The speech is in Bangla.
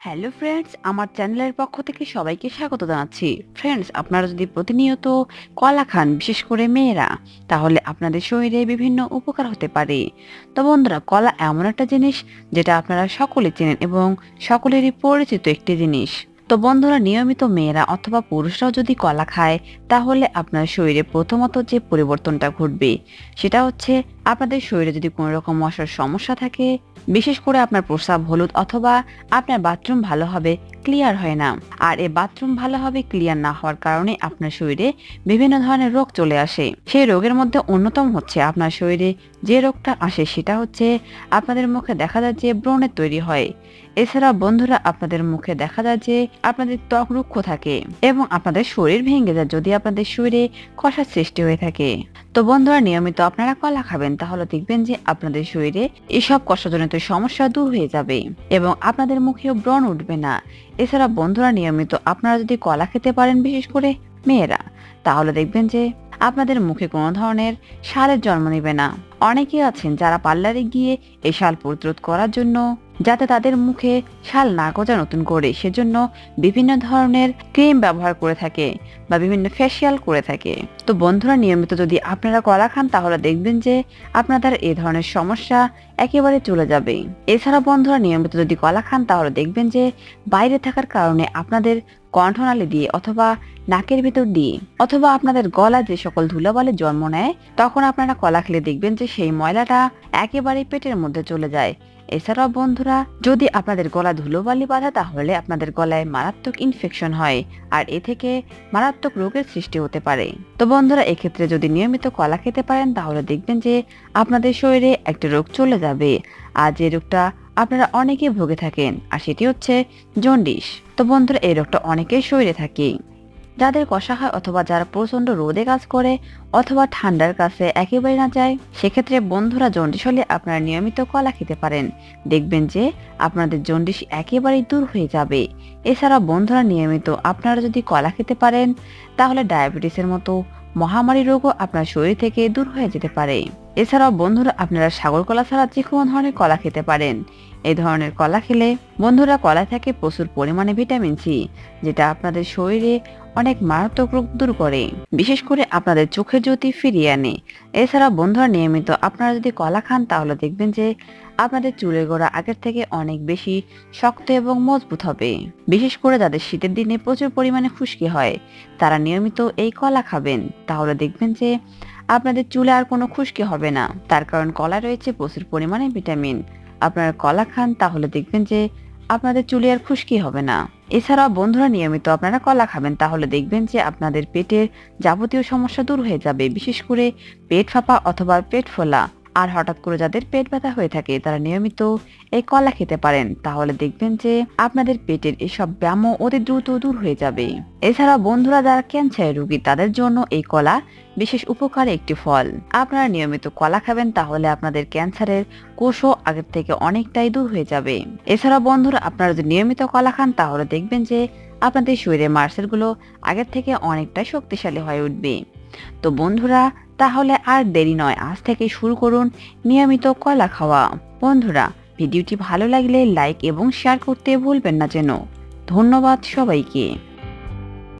হ্যালো ফ্রেন্ডস আমার চ্যানেলের পক্ষ থেকে সবাইকে স্বাগত জানাচ্ছি। ফ্রেন্ডস আপনারা যদি প্রতিনিয়ত কলা খান, বিশেষ করে মেয়েরা, তাহলে আপনাদের শরীরে বিভিন্ন উপকার হতে পারে। তো বন্ধুরা, কলা এমন একটা জিনিস যেটা আপনারা সকলে চেনেন এবং সকলেরই পরিচিত একটি জিনিস। তো বন্ধুরা, নিয়মিত মেয়েরা অথবা পুরুষরাও যদি কলা খায়, তাহলে আপনার শরীরে প্রথমত যে পরিবর্তনটা ঘটবে, সেটা হচ্ছে আপনাদের শরীরে যদি কোনো রকম মশার সমস্যা থাকে, বিশেষ করে আপনার প্রস্রাব হলুদ অথবা আপনার বাথরুম ভালোভাবে ক্লিয়ার হয় না। আর এই বাথরুম ভালোভাবে ক্লিয়ার না হওয়ার কারণে আপনার শরীরে বিভিন্ন ধরনের রোগ চলে আসে। সেই রোগের মধ্যে অন্যতম হচ্ছে আপনার শরীরে যে রোগটা আসে সেটা হচ্ছে আপনাদের মুখে দেখা যায় যে ব্রণের তৈরি হয়। এছাড়া বন্ধুরা, আপনাদের মুখে দেখা যায় যে আপনাদের ত্বক রুক্ষ থাকে এবং আপনাদের শরীর ভেঙে যায় যদি আপনাদের শরীরে কষার সৃষ্টি হয়ে থাকে। তো বন্ধুরা, নিয়মিত আপনারা কলা খাবেন তাহলে দেখবেন যে আপনাদের শরীরে এসব কষ্টজনিত সমস্যা দূর হয়ে যাবে এবং আপনাদের মুখেও ব্রণ উঠবে না। এছাড়া বন্ধুরা নিয়মিত আপনারা যদি কলা খেতে পারেন বিশেষ করে মেয়েরা, তাহলে দেখবেন যে আপনাদের মুখে কোনো ধরনের সালের জন্ম নেবে না। অনেকে আছেন যারা পার্লারে গিয়ে এই শাল প্রতিরোধ করার জন্য, যাতে তাদের মুখে শাল না গজা নতুন করে। সেজন্য বিভিন্ন ধরনের ক্রিম ব্যবহার করে থাকে বা বিভিন্ন ফেসিয়াল করে থাকে। তো বন্ধুরা, নিয়মিত যদি আপনারা কলা খান, তাহলে দেখবেন যে আপনাদের এ ধরনের সমস্যা একেবারে চলে যাবে। এছাড়া বন্ধুরা, নিয়মিত যদি কলা খান, তাহলে দেখবেন যে বাইরে থাকার কারণে আপনাদের কণ্ঠনালী দিয়ে অথবা নাকের ভিতর দিয়ে অথবা আপনাদের গলা যে সকল ধুলাবালে জন্ম নেয়, তখন আপনারা কলা খেলে দেখবেন যে সেই ময়লাটা একেবারে পেটের মধ্যে চলে যায়। এছাড়াও বন্ধুরা, যদি আপনাদের গলা ধুলোবালি বাঁধা, তাহলে আপনাদের গলায় মারাত্মক ইনফেকশন হয় আর এ থেকে মারাত্মক রোগের সৃষ্টি হতে পারে। তো বন্ধুরা, এক্ষেত্রে যদি নিয়মিত কলা খেতে পারেন, তাহলে দেখবেন যে আপনাদের শরীরে একটা রোগ চলে যাবে। আর যে রোগটা আপনারা অনেকে ভুগে থাকেন, আর সেটি হচ্ছে জন্ডিস। তো বন্ধুরা, এই রোগটা অনেকেই শরীরে থাকে। যাদের কষা হয় অথবা যারা প্রচণ্ড রোদে কাজ করে অথবা ঠান্ডার কাছে একেবারে না যায়, সেক্ষেত্রে বন্ধুরা জন্ডিস হলে আপনারা নিয়মিত কলা খেতে পারেন। দেখবেন যে আপনাদের জন্ডিস একেবারেই দূর হয়ে যাবে। এছাড়া বন্ধুরা, নিয়মিত আপনারা যদি কলা খেতে পারেন, তাহলে ডায়াবেটিসের মতো মহামারী রোগও আপনার শরীর থেকে দূর হয়ে যেতে পারে। এছাড়াও বন্ধুরা আপনারা সাগর কলা ছাড়া যে কোনো ধরনের কলা খেতে পারেন। এই ধরনের কলা খেলে বন্ধুরা কলা থাকে প্রচুর পরিমাণে ভিটামিন সি, যেটা আপনাদের শরীরে অনেক মারাত্মক রোগ দূর করে, বিশেষ করে আপনাদের চোখের জ্যোতি ফিরিয়ে আনে। এছাড়া বন্ধুরা নিয়মিত আপনারা যদি কলা খান, তাহলে দেখবেন যে আপনাদের চুলের গোড়া আগের থেকে অনেক বেশি শক্ত এবং মজবুত হবে। বিশেষ করে যাদের শীতের দিনে প্রচুর পরিমাণে খুশকি হয়, তারা নিয়মিত এই কলা খাবেন। তাহলে দেখবেন যে আপনাদের চুলে আর কোনো খুশকি হবে না। তার কারণ কলা রয়েছে প্রচুর পরিমাণে ভিটামিন। আপনারা কলা খান, তাহলে দেখবেন যে আপনাদের চুলে আর খুশকি হবে না। এছাড়াও বন্ধুরা নিয়মিত আপনারা কলা খাবেন, তাহলে দেখবেন যে আপনাদের পেটের যাবতীয় সমস্যা দূর হয়ে যাবে। বিশেষ করে পেট ফাঁপা অথবা পেট ফোলা। আর হঠাৎ করে যাদের পেট ব্যথা হয়ে থাকে, তারা নিয়মিত এই কলা খেতে পারেন। তাহলে দেখবেন যে আপনাদের পেটের এসব ব্যায়ামও অতি দ্রুত দূর হয়ে যাবে। এছাড়া বন্ধুরা যারা ক্যান্সারের রোগী, তাদের জন্য এই কলা বিশেষ উপকার একটি ফল। আপনারা নিয়মিত কলা খাবেন, তাহলে আপনাদের ক্যান্সারের কোষও আগের থেকে অনেকটাই দূর হয়ে যাবে। এছাড়া বন্ধুরা, আপনারা যদি নিয়মিত কলা খান, তাহলে দেখবেন যে আপনাদের শরীরের মার্সেলগুলো আগের থেকে অনেকটাই শক্তিশালী হয়ে উঠবে। তো বন্ধুরা, তাহলে আর দেরি নয়। আজ থেকে শুরু করুন নিয়মিত কলা খাওয়া। বন্ধুরা, ভিডিওটি ভালো লাগলে লাইক এবং শেয়ার করতে ভুলবেন না যেন। ধন্যবাদ সবাইকে।